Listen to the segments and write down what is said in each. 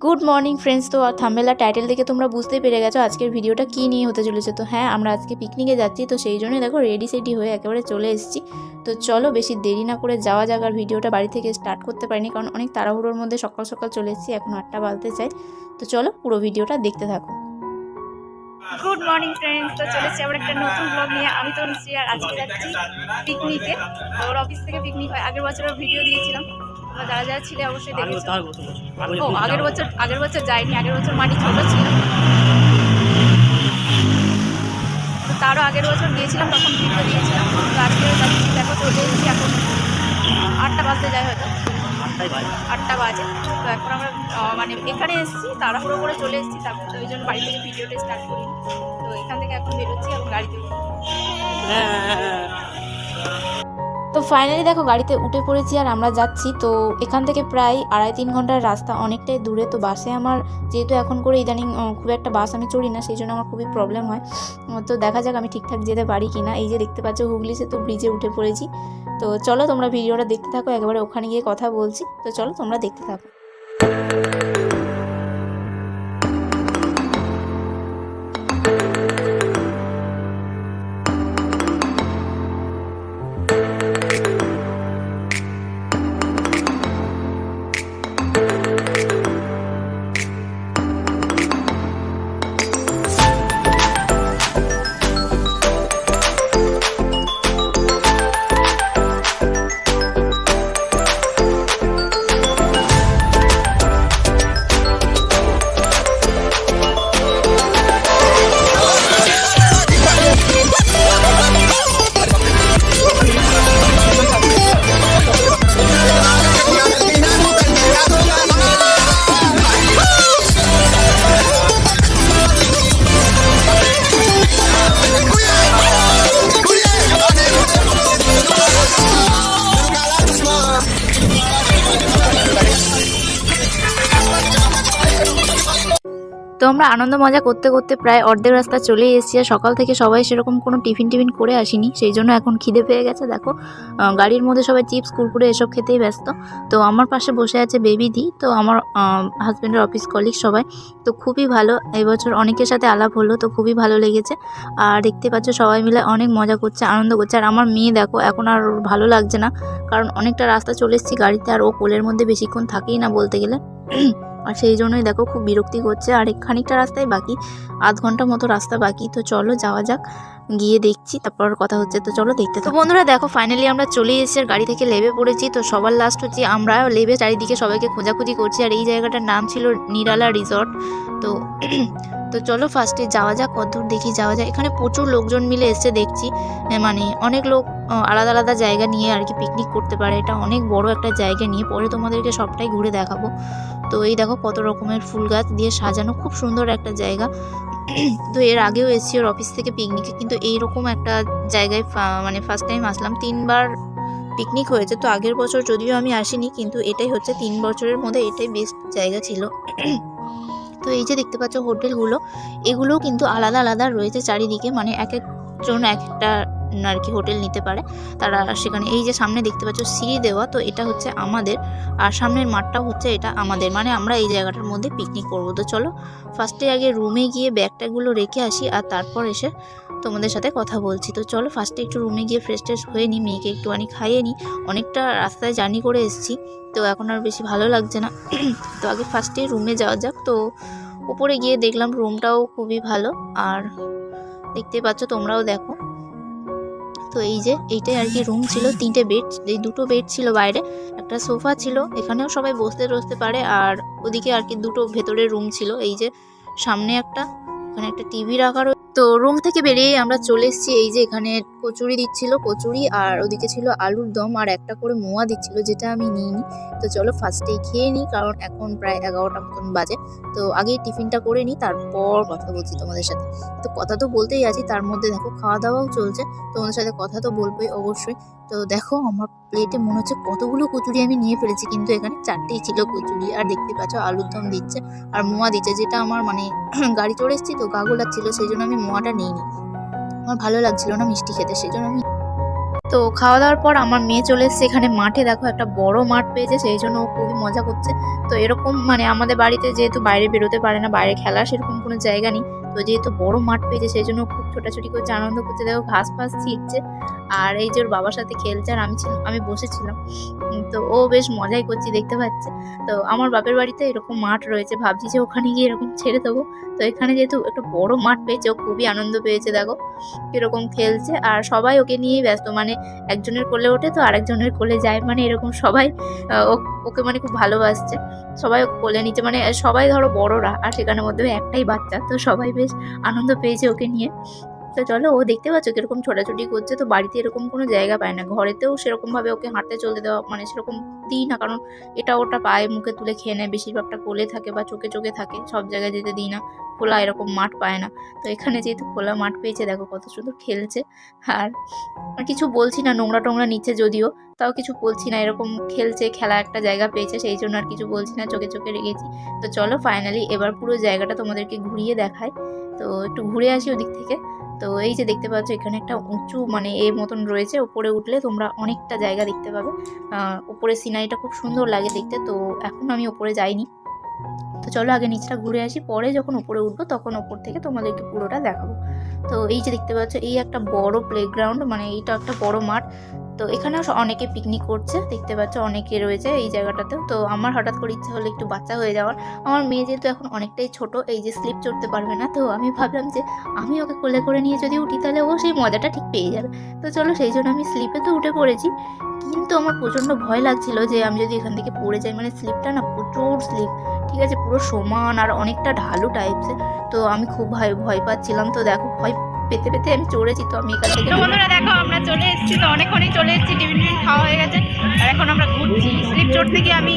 Good morning friends তো থাম্বেলা title দেখে তোমরা বুঝতেই পেরে গেছো আজকের ভিডিওটা কী নিয়ে হতে চলেছে। তো হ্যাঁ আমরা আজকে পিকনিকে যাচ্ছি, তো সেই জন্যই দেখো রেডি সেডি হয়ে একেবারে চলে এসেছি। তো চলো বেশি দেরি না করে যাওয়া যাক ভিডিওটা বাড়ি থেকে স্টার্ট করতে পারিনি, কারণ অনেক তাড়াহুড়োর মধ্যে সকাল সকাল চলে এসেছি, এখন আটটা বাজতে চাই। তো চলো পুরো ভিডিওটা দেখতে থাকো। গুড মর্নিং ফ্রেন্ডস তো চলেছি আবার একটা নতুন ব্লগ নিয়ে। আমি তো আর আজকে যাচ্ছি পিকনিকে ওর অফিস থেকে পিকনিক হয়। আগের বছরও ভিডিও দিয়েছিলাম। তোমরা যারা যারা ছিলে অবশ্যই দেখেছ। ও আগের বছর। আগের বছর যাইনি আগের বছর মাটি ছোট ছিল। তো তারও আগের বছর গিয়েছিলাম তখন ভিডিও দিয়েছিলাম। তো আজকে দেখো চলে এসেছি এখন। আটটা বাজতে যায় হয়তো। আটটা বাজে। তো এখন আমরা মানে এখানে এসেছি তাড়াহুড়ো করে চলে এসেছি তারপর তো ওই জন্য বাড়ি থেকে ভিডিওটা স্টার্ট করি তো এখান থেকে এখন বেরোচ্ছি এখন গাড়িতে উঠবো। তো ফাইনালি দেখো, গাড়িতে উঠে পড়েছি আর আমরা যাচ্ছি। তো এখান থেকে প্রায় আড়াই তিন ঘণ্টার রাস্তা অনেকটাই দূরে। তো বাসে আমার যেহেতু এখন করে ইদানিং খুব একটা বাস আমি চড়ি না, সেই জন্য আমার খুবই প্রবলেম হয়। তো দেখা যাক আমি ঠিকঠাক যেতে পারি কি না এই যে দেখতে পাচ্ছ হুগলিতে তো ব্রিজে উঠে পড়েছি। তো চলো তোমরা ভিডিওটা দেখতে থাকো, একবারে ওখানে গিয়ে কথা বলছি। তো চলো তোমরা দেখতে থাকো। তো আমরা আনন্দ মজা করতে করতে প্রায় অর্ধেক রাস্তা চলে এসেছি আর সকাল থেকে সবাই সেরকম কোনো টিফিন টিফিন করে আসিনি। সেই জন্য এখন খিদে পেয়ে গেছে, দেখো। গাড়ির মধ্যে সবাই চিপস, কুরকুরে এসব খেতেই ব্যস্ত। তো আমার পাশে বসে আছে বেবি দি, তো আমার হাজব্যান্ডের অফিস কলিগ সবাই। তো খুবই ভালো, এবছর অনেকের সাথে আলাপ হলো, তো খুবই ভালো লেগেছে। আর দেখতে পাচ্ছ সবাই মিলে অনেক মজা করছে, আনন্দ করছে। আর আমার মেয়ে দেখো, এখন আর ভালো লাগছে না, কারণ অনেকটা রাস্তা চলে এসেছি গাড়িতে, আর ও কোলের মধ্যে বেশিক্ষণ থাকেই না বলতে গেলে। আর সেই জন্যই দেখো খুব বিরক্তি করছে। আর খানিকটা রাস্তায় বাকি আধ ঘণ্টা মতো রাস্তা বাকি। তো চলো যাওয়া যাক গিয়ে দেখছি তারপর কথা হচ্ছে। তো চলো দেখতে তো বন্ধুরা দেখো ফাইনালি আমরা চলে এসেছি আর গাড়ি থেকে লেবে পড়েছি। তো সবার লাস্ট হচ্ছে আমরা লেবে চারিদিকে সবাইকে খোঁজাখুঁজি করছি। আর এই জায়গাটার নাম ছিল নিরালা রিসর্ট। তো তো চলো ফার্স্টে যাওয়া যাক, কতদূর দেখি যাওয়া যায়। এখানে প্রচুর লোকজন মিলে এসে দেখছি মানে অনেক লোক আলাদা আলাদা জায়গা নিয়ে আর কি পিকনিক করতে পারে। এটা অনেক বড় একটা জায়গা নিয়ে, পরে তোমাদেরকে সবটাই ঘুরে দেখাবো। তো এই দেখো কত রকমের ফুল গাছ দিয়ে সাজানো, খুব সুন্দর একটা জায়গা। তো এর আগেও এসেছি ওর অফিস থেকে পিকনিকে কিন্তু এইরকম একটা জায়গায় মানে ফার্স্ট টাইম আসলাম। তিনবার পিকনিক হয়েছে, তো আগের বছর যদিও আমি আসিনি, কিন্তু এটাই হচ্ছে তিন বছরের মধ্যে এটাই বেস্ট জায়গা ছিল। তো এই যে দেখতে পাচ্ছ হোটেলগুলো, এগুলোও কিন্তু আলাদা আলাদা রয়েছে চারিদিকে মানে এক একজন এক একটা আর কি হোটেল নিতে পারে। তারা সেখানে এই যে সামনে দেখতে পাচ্ছ সিঁড়ি দেওয়া, তো এটা হচ্ছে আমাদের আর সামনের মাঠটাও হচ্ছে এটা আমাদের। মানে আমরা এই জায়গাটার মধ্যে পিকনিক করব। তো চলো ফার্স্টে আগে রুমে গিয়ে ব্যাগটাগুলো রেখে আসি আর তারপর এসে তোমাদের সাথে কথা বলছি। তো চলো ফার্স্টে একটু রুমে গিয়ে ফ্রেশ ট্রেশ হয়ে নিই মেয়েকে একটুখানি খাইয়ে নিই অনেকটা রাস্তায় জার্নি করে এসেছি। তো এখন আর বেশি ভালো লাগছে না। তো আগে ফার্স্টে রুমে যাওয়া যাক। তো উপরে গিয়ে দেখলাম রুমটাও খুবই ভালো। আর দেখতে পাচ্ছ তোমরাও দেখো। তো এই যে এইটাই আর কি রুম ছিল, তিনটে বেড এই দুটো বেড ছিল বাইরে, একটা সোফা ছিল, এখানেও সবাই বসতে টসতে পারে, আর ওদিকে আর কি দুটো ভেতরে রুম ছিল, এই যে সামনে একটা এখানে একটা টিভি রাখা রয়েছে তো রুম থেকে বেরিয়ে আমরা চলে এসেছি। এই যে এখানে কচুরি দিচ্ছিল, কচুরি, আর ওদিকে ছিল আলুর দম, আর একটা করে মোয়া দিচ্ছিল, যেটা আমি নিইনি। তো চলো ফার্স্টেই খেয়ে নিই, কারণ এখন প্রায় এগারোটা মতন বাজে। তো আগে টিফিনটা করে নিই, তারপর কথা বলছি তোমাদের সাথে। তো কথা তো বলতেই আছি, তার মধ্যে দেখো খাওয়া দাওয়াও চলছে। তোমাদের সাথে কথা তো বলবোই অবশ্যই। তো দেখো, আমার প্লেটে মনে হচ্ছে কতগুলো কচুরি আমি নিয়ে ফেলেছি, কিন্তু এখানে চারটেই ছিল কচুরি। আর দেখতে পাচ্ছ, আলুর দম দিচ্ছে, আর মোয়া দিচ্ছে, যেটা আমার মানে গাড়ি চড়ে এসেছি তো গা গোলাচ্ছিল সেই জন্য আমি মোয়াটা নিইনি। আমার ভালো লাগছিল না মিষ্টি খেতে, সেই জন্য আমি তো খাওয়া দাওয়ার পর আমার মেয়ে চলে এসেছে এখানে মাঠে। দেখো, একটা বড় মাঠ পেয়েছে, সেই জন্য ও খুবই মজা করছে। তো এরকম মানে আমাদের বাড়িতে যেহেতু বাইরে বেরোতে পারে না, বাইরে খেলার সেরকম কোনো জায়গা নেই। তো যেহেতু বড় মাঠ পেয়েছে, সেই জন্য খুব ছোটাছুটি করছে, আনন্দ করছে। দেখো, ঘাস ফাস ছিটছে। আর এই যে ওর বাবার সাথে খেলছে আর আমি ছিলাম, আমি বসেছিলাম। তো ও বেশ মজাই করছি, দেখতে পাচ্ছে। তো আমার বাপের বাড়িতে এরকম মাঠ রয়েছে, ভাবছি যে ওখানে গিয়ে এরকম ছেড়ে দেবো। তো এখানে যেহেতু একটা বড় মাঠ পেয়েছে, ও খুবই আনন্দ পেয়েছে, দেখো। এরকম খেলছে আর সবাই ওকে নিয়েই ব্যস্ত মানে একজনের কোলে ওঠে তো আরেকজনের কোলে যায় মানে এরকম সবাই ওকে মানে খুব ভালোবাসছে। সবাই ওকে কোলে নিচ্ছে মানে সবাই ধরো বড়রা, আর সেখানের মধ্যে একটাই বাচ্চা, তো সবাই বেশ আনন্দ পেয়েছে ওকে নিয়ে। তো চলো, ও দেখতে পাচ্ছ কীরকম ছোটাছুটি করছে, তো বাড়িতে এরকম কোনো জায়গা পায় না। ঘরেতেও সেরকম ভাবে ওকে হাঁটতে চলতে দেওয়া মানে সেরকম দিই না, কারণ এটা ওটা পায়ে মুখে তুলে খেয়ে নেয়, বেশিরভাগটা কোলে থাকে বা চোখে চোখে থাকে, সব জায়গায় যেতে দিই না, খোলা এরকম মাঠ পায় না। তো এখানে যেহেতু খোলা মাঠ পেয়েছে, দেখো কত সুন্দর খেলছে। আর কিছু বলছি না, নোংরা টোংরা নিচ্ছে যদিও, তাও কিছু বলছি না, এরকম খেলছে, খেলা একটা জায়গা পেয়েছে, সেই জন্য আর কিছু বলছি না, চোখে চোখে রেখেছি। তো চলো ফাইনালি এবার পুরো জায়গাটা তোমাদেরকে ঘুরিয়ে দেখায় তো একটু ঘুরে আসি ওদিক থেকে। তো এই যে দেখতে পাচ্ছ, এখানে একটা উঁচু মানে এর মতন রয়েছে, উপরে উঠলে তোমরা অনেকটা জায়গা দেখতে পাবে। উপরে সিনারিটা খুব সুন্দর লাগে দেখতে, তো এখন আমি উপরে যাইনি। তো চলো আগে নিচটা ঘুরে আসি, পরে যখন উপরে উঠবো তখন উপর থেকে তোমাদেরকে পুরোটা দেখাবো। তো এই যে দেখতে পাচ্ছ, এই একটা বড় প্লেগ্রাউন্ড মানে এইটা একটা বড় মাঠ। তো এখানেও অনেকে পিকনিক করছে, দেখতে পাচ্ছ অনেকে রয়েছে এই জায়গাটাতেও। তো আমার হঠাৎ করে ইচ্ছা হলো একটু বাচ্চা হয়ে যাওয়ার। আমার মেয়ে যেহেতু এখন অনেকটাই ছোট, এই যে স্লিপ চড়তে পারবে না, তো আমি ভাবলাম যে আমি ওকে কোলে করে নিয়ে যদি উঠি তাহলে ও সেই মজাটা ঠিক পেয়ে যাবে। তো চলো সেই জন্য আমি স্লিপে তো উঠে পড়েছি। কিন্তু আমার প্রচণ্ড ভয় লাগছিল যে আমি যদি এখান থেকে পড়ে যাই মানে স্লিপটা না প্রচুর স্লিপ ঠিক আছে? পুরো সমান আর অনেকটা ঢালু টাইপসের তো আমি খুব ভয় ভয় পাচ্ছিলাম। তো দেখো ভয় পেতে পেতে আমি চড়েছি তো আমি এখান থেকে বন্ধুরা দেখো, আমরা চলে এসেছি তো অনেকক্ষণই চলে এসেছি, টিফিন টিফিন খাওয়া হয়ে গেছে। আর এখন আমরা ঘুরছি। স্লিপ চড়তে গিয়ে আমি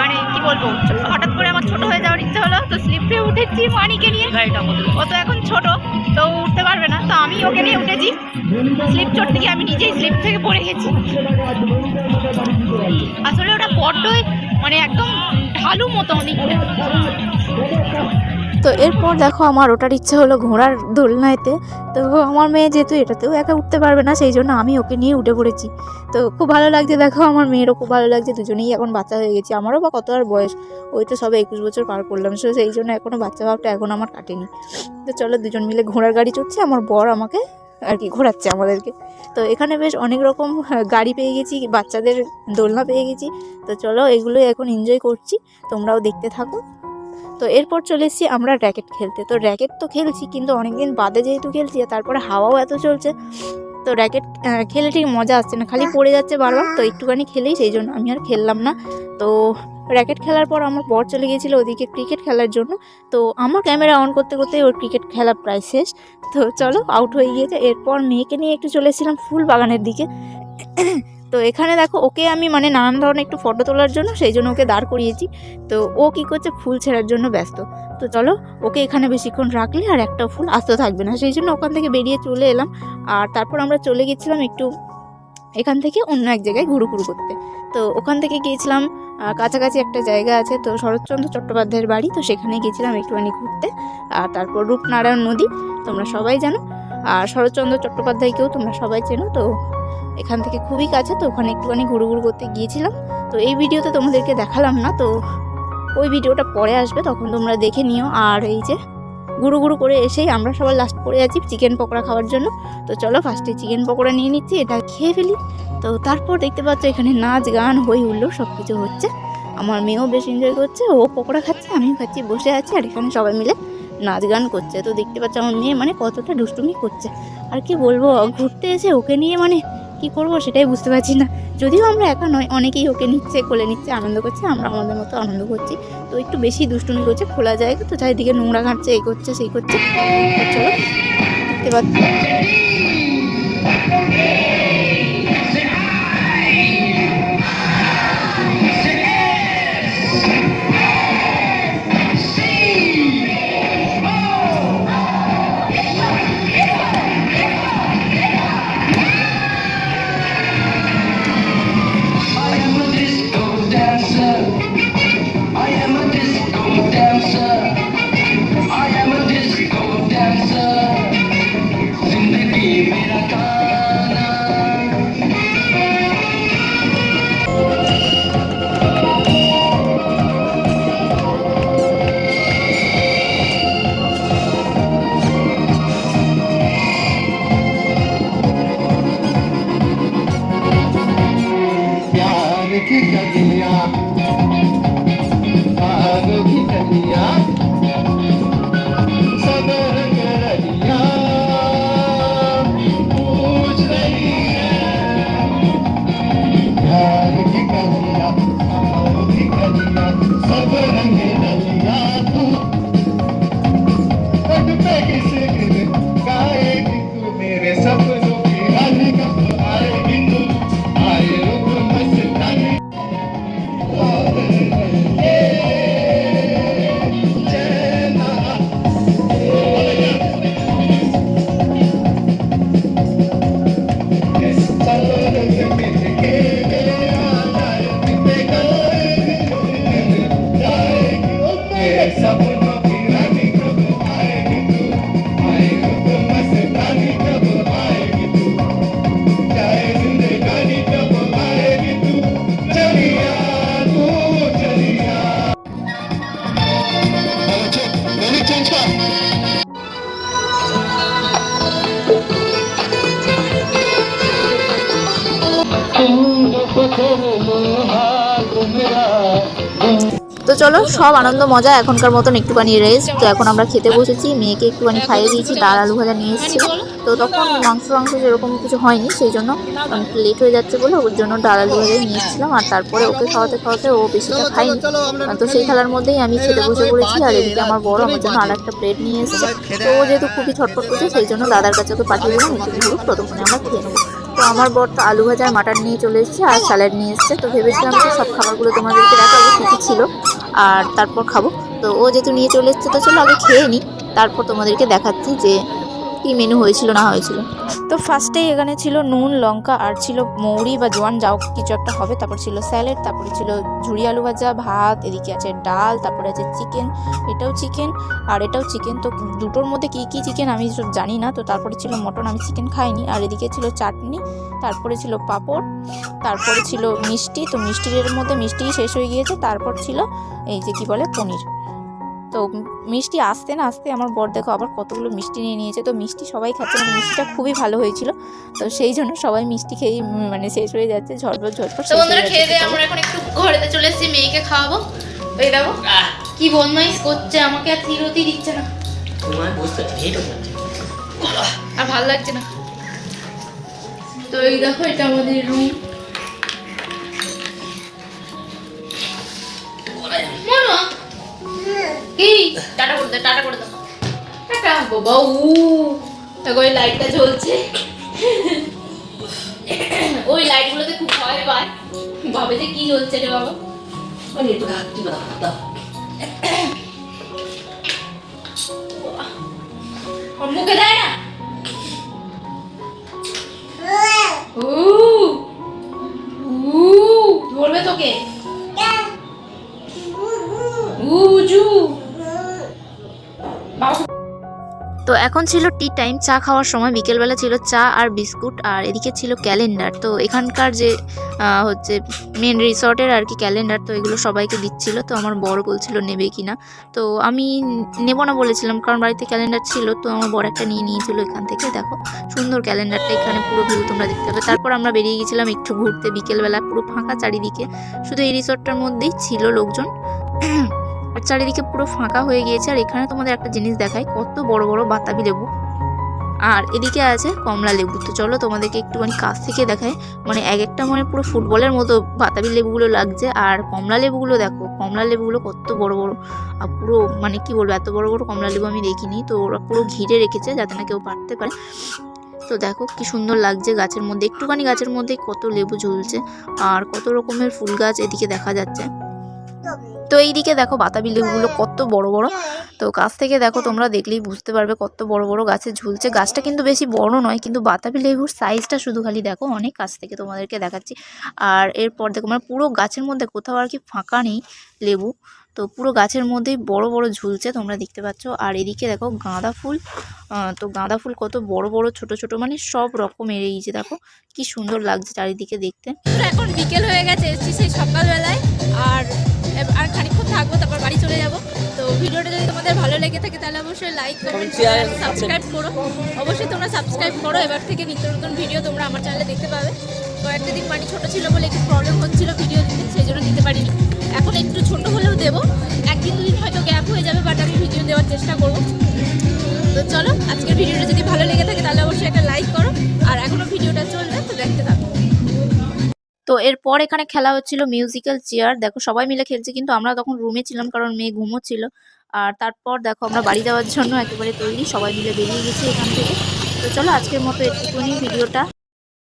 মানে কি বলব, হঠাৎ করে আমার ছোট হয়ে যাওয়ার ইচ্ছা হলো, তো স্লিপে উঠেছি মানিকে নিয়ে। ও তো এখন ছোট, তো উঠতে পারবে না, তো আমি ওকে নিয়ে উঠেছি। স্লিপ চড়তে গিয়ে আমি নিজেই স্লিপ থেকে পড়ে গেছি। আসলে ওটা বড্ডই মানে একদম ঢালু মতো অনেকটা তো এরপর দেখো আমার ওটার ইচ্ছা হলো ঘোড়ার দোলনায়তে। তো আমার মেয়ে যেহেতু এটাতেও একা উঠতে পারবে না সেই জন্য আমি ওকে নিয়ে উঠে পড়েছি। তো খুব ভালো লাগছে দেখো আমার মেয়েরও খুব ভালো লাগছে দুজনেই এখন বাচ্চা হয়ে গেছি। আমারও বা কত আর বয়স ওই তো সবে একুশ বছর পার করলাম সো সেই জন্য এখনও বাচ্চা ভাবটা এখন আমার কাটেনি। তো চলো দুজন মিলে ঘোড়ার গাড়ি চড়ছে আমার বর আমাকে আর কি ঘোরাচ্ছে আমাদেরকে। তো এখানে বেশ অনেক রকম হ্যাঁ, গাড়ি পেয়ে গেছি বাচ্চাদের দোলনা পেয়ে গেছি। তো চলো এগুলোই এখন এনজয় করছি তোমরাও দেখতে থাকো। তো এরপর চলে এসেছি আমরা র্যাকেট খেলতে। তো র্যাকেট তো খেলছি, কিন্তু অনেকদিন বাদে যেহেতু খেলছি তারপরে হাওয়াও এত চলছে, তো র্যাকেট খেলে ঠিক মজা আসছে না, খালি পড়ে যাচ্ছে বারবার, তো একটুখানি খেলেই সেই জন্য আমি আর খেললাম না। তো র্যাকেট খেলার পর আমার বর চলে গিয়েছিল ওদিকে ক্রিকেট খেলার জন্য, তো আমার ক্যামেরা অন করতে করতে ওর ক্রিকেট খেলা প্রায় শেষ। তো চলো আউট হয়ে গিয়েছে, এরপর মেয়েকে নিয়ে একটু চলে এসেছিলাম ফুল বাগানের দিকে। তো এখানে দেখো, ওকে আমি মানে নানান ধরনের একটু ফটো তোলার জন্য সেই জন্য ওকে দাঁড় করিয়েছি। তো ও কি করছে, ফুল ছেঁড়ার জন্য ব্যস্ত। তো চলো, ওকে এখানে বেশিক্ষণ রাখলে আর একটা ফুল আসতে থাকবে না। সেই জন্য ওখান থেকে বেরিয়ে চলে এলাম। আর তারপর আমরা চলে গেছিলাম একটু এখান থেকে অন্য এক জায়গায় ঘুরু ঘুরু করতে। তো ওখান থেকে গিয়েছিলাম কাছাকাছি একটা জায়গা আছে, তো শরৎচন্দ্র চট্টোপাধ্যায়ের বাড়ি। তো সেখানে গিয়েছিলাম একটুখানি ঘুরতে। আর তারপর রূপনারায়ণ নদী, তোমরা সবাই জানো। আর শরৎচন্দ্র চট্টোপাধ্যায়কেও তোমরা সবাই চেনো, তো এখান থেকে খুবই কাছে, তো ওখানে একটুখানি ঘুরু ঘুরু করতে গিয়েছিলাম। তো এই ভিডিওতে তোমাদেরকে দেখালাম না, তো ওই ভিডিওটা পরে আসবে, তখন তোমরা দেখে নিও। আর এই যে গুঁড়ো গুঁড়ো করে এসেই আমরা সবাই লাস্ট করে আছি চিকেন পকোড়া খাওয়ার জন্য। তো চলো ফার্স্টে চিকেন পকোড়া নিয়ে নিচ্ছি, এটা খেয়ে ফেলি। তো তারপর দেখতে পাচ্ছ এখানে নাচ গান হই হুল্লো সব কিছু হচ্ছে। আমার মেয়েও বেশ এনজয় করছে, ও পকোড়া খাচ্ছে, আমিও খাচ্ছি, বসে আছি, আর এখানে সবাই মিলে নাচ গান করছে। তো দেখতে পাচ্ছ আমার মেয়ে মানে কতটা দুষ্টুমি করছে। আর কি বলব, ঘুরতে এসে ওকে নিয়ে মানে কি করব সেটাই বুঝতে পারছি না। যদিও আমরা একা নয় অনেকেই ওকে নিচ্ছে, কোলে নিচ্ছে, আনন্দ করছে, আমরা আমাদের মতো আনন্দ করছি। তো একটু বেশি দুষ্টুমি করছে, খোলা জায়গা, তো চারিদিকে নোংরা ঘাঁটছে, এই করছে, সেই করছে। চলো, দেখতে পাচ্ছি। চলো সব আনন্দ মজা এখনকার মতন একটুখানি রেস্ট তো এখন আমরা খেতে বসেছি মেয়েকে একটুখানি খাইয়ে দিয়েছি ডাল আলু ভাজা নিয়ে এসেছিল তো তখন মাংস মাংস সেরকম কিছু হয়নি সেই জন্য অনেক লেট হয়ে যাচ্ছে বলে ওর জন্য ডাল আলু ভাজা নিয়ে এসেছিলাম। আর তারপরে ওকে খাওয়াতে খাওয়াতে ও বেশিটা খাইনি তো সেই খেলার মধ্যেই আমি খেতে বসে পড়েছি আর এদিকে আমার বড় আমার জন্য আর একটা প্লেট নিয়ে এসেছে। তো ও যেহেতু খুবই ছটফট করছে সেই জন্য দাদার কাছে ওকে পাঠিয়ে দিলাম একটু ঘুরুক ততক্ষণে আমরা খেয়ে নেব। তো আমার বর তো আলু ভাজা মাটন নিয়ে চলে এসেছে আর স্যালাড নিয়ে এসেছে। তো ভেবেছিলাম যে সব খাবারগুলো তোমাদেরকে দেখাবো কী কী ছিল। আর তারপর খাব। তো ও যেহেতু নিয়ে চলে এসেছে, তো চলো আগে খেয়ে নিই তারপর তোমাদেরকে দেখাচ্ছি যে কী মেনু হয়েছিল, না হয়েছিল। তো ফার্স্টেই এখানে ছিল নুন, লঙ্কা, আর ছিল মৌরি বা জোয়ান, যাও কিছু একটা হবে। তারপর ছিল স্যালাড তারপরে ছিল ঝুড়ি আলু ভাজা, ভাত, এদিকে আছে ডাল, তারপরে আছে চিকেন এটাও চিকেন আর এটাও চিকেন তো দুটোর মধ্যে কী কী চিকেন আমি সব জানি না, তো তারপরে ছিল মটন আমি চিকেন খাইনি। আর এদিকে ছিল চাটনি তারপরে ছিল পাঁপড় তারপরে ছিল মিষ্টি। তো মিষ্টির মধ্যে মিষ্টি শেষ হয়ে গিয়েছে তারপর ছিল এই যে কি বলে পনির। তো মিষ্টি আসতে না আসতে আমার বর দেখো আবার কতগুলো মিষ্টি নিয়ে নিয়েছে। তো মিষ্টি সবাই খাচ্ছে মানে মিষ্টিটা খুবই ভালো হয়েছিল। তো সেই জন্য সবাই মিষ্টি খেয়েই উম, মানে শেষ হয়ে যাচ্ছে ঝটপট ঝটপট তো বন্ধুরা খেয়ে দিয়ে আমরা এখন একটু ঘরেতে চলে এসেছি মেয়েকে খাওয়াবো। এই দেখো কি বদমাইশ করছে আমাকে আর থিরতি দিচ্ছে না। তোমার বুঝতে আর ভালো লাগছে না। তো এই দেখো এটা আমাদের রুম কি? টাটা করে দে টাটা করে দাও টাটা বাবা উ। দেখো ওই লাইটটা জ্বলছে। ওই লাইটগুলোতে খুব ভয় পায়। ভাবে যে কি জ্বলছে রে বাবা। দাও দাও। মুখে দেয় না? উ এখন ছিল টি টাইম চা খাওয়ার সময় বিকেলবেলা ছিল চা আর বিস্কুট, আর এদিকে ছিল ক্যালেন্ডার তো এখানকার যে হচ্ছে মেন রিসর্টের আর কি ক্যালেন্ডার তো এগুলো সবাইকে দিচ্ছিল। তো আমার বড় বলছিল, নেবে কি না? তো আমি নেব না বলেছিলাম, কারণ বাড়িতে ক্যালেন্ডার ছিল। তো আমার বড় একটা নিয়ে নিয়েছিল এখান থেকে, দেখো। সুন্দর ক্যালেন্ডারটা এখানে পুরো ভিউ তোমরা দেখতে পাবে। তারপর আমরা বেরিয়ে গেছিলাম একটু ঘুরতে বিকেলবেলা, পুরো ফাঁকা চারিদিকে। শুধু এই রিসর্টটার মধ্যেই ছিল লোকজন। আর চারিদিকে পুরো ফাঁকা হয়ে গিয়েছে, আর এখানে তোমাদের একটা জিনিস দেখাই, কত বড় বড় বাতাবি লেবু। আর এদিকে আছে কমলা লেবু। তো চলো তোমাদেরকে একটুখানি কাছ থেকে দেখায় মানে এক একটা মানে পুরো ফুটবলের মতো বাতাবি লেবুগুলো লাগছে। আর কমলা লেবুগুলো দেখো, কমলা লেবুগুলো কত বড় বড়। আর পুরো মানে কি বলব, এত বড় বড় কমলা লেবু আমি দেখিনি। তো ওরা পুরো ঘিরে রেখেছে যাতে না কেউ পারতে পারে। তো দেখো কি সুন্দর লাগছে গাছের মধ্যে। একটুখানি গাছের মধ্যে কত লেবু ঝুলছে। আর কত রকমের ফুল গাছ এদিকে দেখা যাচ্ছে। তো এইদিকে দেখো বাতাবি লেবুগুলো কত বড় বড়। তো গাছ থেকে দেখো তোমরা দেখলেই বুঝতে পারবে কত বড় বড় গাছে ঝুলছে। গাছটা কিন্তু বেশি বড় নয়, কিন্তু বাতাবি লেবুর সাইজটা শুধু খালি দেখো, অনেক কাছ থেকে তোমাদেরকে দেখাচ্ছি। আর এরপর দেখো মানে পুরো গাছের মধ্যে কোথাও আর কি ফাঁকা নেই লেবু। তো পুরো গাছের মধ্যেই বড় বড় ঝুলছে তোমরা দেখতে পাচ্ছ। আর এদিকে দেখো গাঁদা ফুল তো গাঁদা ফুল কত বড় বড়, ছোট ছোট মানে সব রকমের এই যে দেখো, কি সুন্দর লাগছে চারিদিকে দেখতে। এখন বিকেল হয়ে গেছে, এসেছি সেই সকালবেলায়। আর আর খানিকক্ষণ থাকব তারপর বাড়ি চলে যাব। তো ভিডিওটা যদি তোমাদের ভালো লেগে থাকে তাহলে অবশ্যই লাইক কমেন্ট শেয়ার সাবস্ক্রাইব করো। অবশ্যই তোমরা সাবস্ক্রাইব করো। এবার থেকে নিত্য নতুন ভিডিও তোমরা আমার চ্যানেলে দেখতে পাবে। কয়েকটা দিন বাড়ি ছোটো ছিল বলে একটু প্রবলেম হচ্ছিল ভিডিও দিতে সেই জন্য দিতে পারিনি। এখন একটু ছোট হলেও দেবো। একদিন দুদিন হয়তো গ্যাপ হয়ে যাবে বাট আমি ভিডিও দেওয়ার চেষ্টা করব। তো চলো আজকের ভিডিওটা যদি ভালো লেগে থাকে তাহলে অবশ্যই একটা লাইক করো। আর এখনও ভিডিওটা চলবে তো দেখতে থাকো। তো এরপর এখানে খেলা হচ্ছিল মিউজিক্যাল চেয়ার দেখো, সবাই মিলে খেলছে, কিন্তু আমরা তখন রুমে ছিলাম কারণ মেয়ে ঘুমোচ্ছিল। আর তারপর দেখো, আমরা বাড়ি যাওয়ার জন্য একেবারে তৈরি, সবাই মিলে বেরিয়ে গেছি এখান থেকে। তো চলো, আজকের মতো একটুখানি ভিডিওটা।